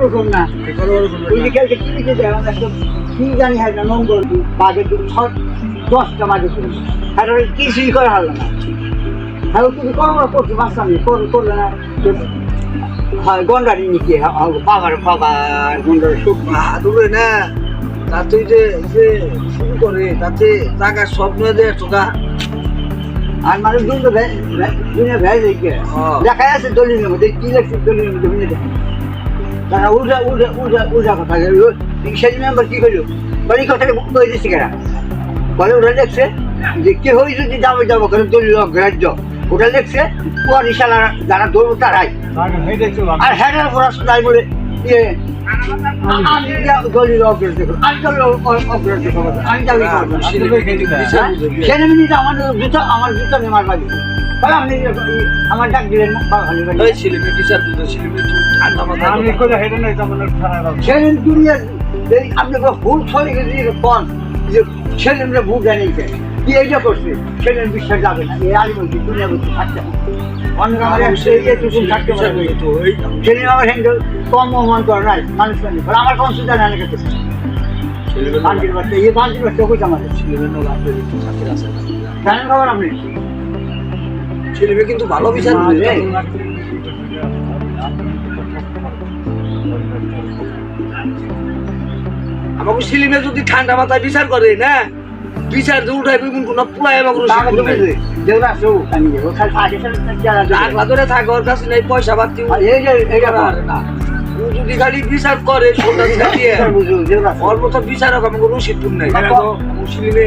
রকম না ওই যে কালকে কি লিখে দেয় আমার একটা কি জানি হয় না নম্বর বাঘের দুটো ছয় দশটা বাঘে তুলি আর কিছুই করা হলো না। আর তুমি করো না করছ বাচ্চা করো করলে না হয় গন্ডারি নিকে বাবার বাবার গন্ডারি সুখ দূরে না। তাতে যে যে শুরু করে তাতে টাকার স্বপ্ন দেয় টোকা আর মানুষ দিন তো দিনে ভেড়ে দেখে হ্যাঁ। যাচ্ছে দলিলের মধ্যে কি লেখছে দলিলের মধ্যে তারা উল্টা উল্টা উল্টা উল্টা কথা সেই মেম্বার কি করল বলে কথাটা বই দিচ্ছে কেনা? বলে ওরা দেখছে যে কে হই যদি যাব যাব কেন দলিল অগ্রাহ্য ওটা দেখছে পরিশালা যারা দৌড় তারাই। আর হ্যাডার পড়া তাই বলে ইয়ে দলিল অগ্রাহ্য করব আমি দলিল অগ্রাহ্য করব আমি মিনিট আমার জুতো আমার জুতো নেমার বাজি বলে আপনি আমার ডাক দিলেন না। ওই ছেলেমেয়ে বিচার দিত ছেলেমেয়ে ঠান্ডা মাথা সেদিন দুনিয়া এই আপনি ভুল ছড়ে গেছে কোন? যে ছেলেমেয়ে ভুল জানিয়েছে। কি এইটা করছে? ছেলের বিশ্বাস যাবে না। এই আলী বলছি দুনিয়া বলছি হবে। অনেক আমার এইটুকু থাকতে পারবে। ছেলে আমার হ্যান্ডেল কম অপমান করে নাই মানুষ আমার সুবিধা নাই বাচ্চা এই বাচ্চা আমাদের জানেন খবর আপনি? ছেলেমেয়ে কিন্তু ভালো বিচার আমাকে যদি ঠান্ডা মাথায় বিচার করে না? বিচার যে উঠাইবে কোন কোন পুলাই আমাকে টাকা ধরে থাকে ওর কাছে নেই পয়সা পাতি যদি খালি বিচার করে সোনা দিয়ে ওর মতো বিচারক আমাকে রসিদপুর নেই। মুসলিমে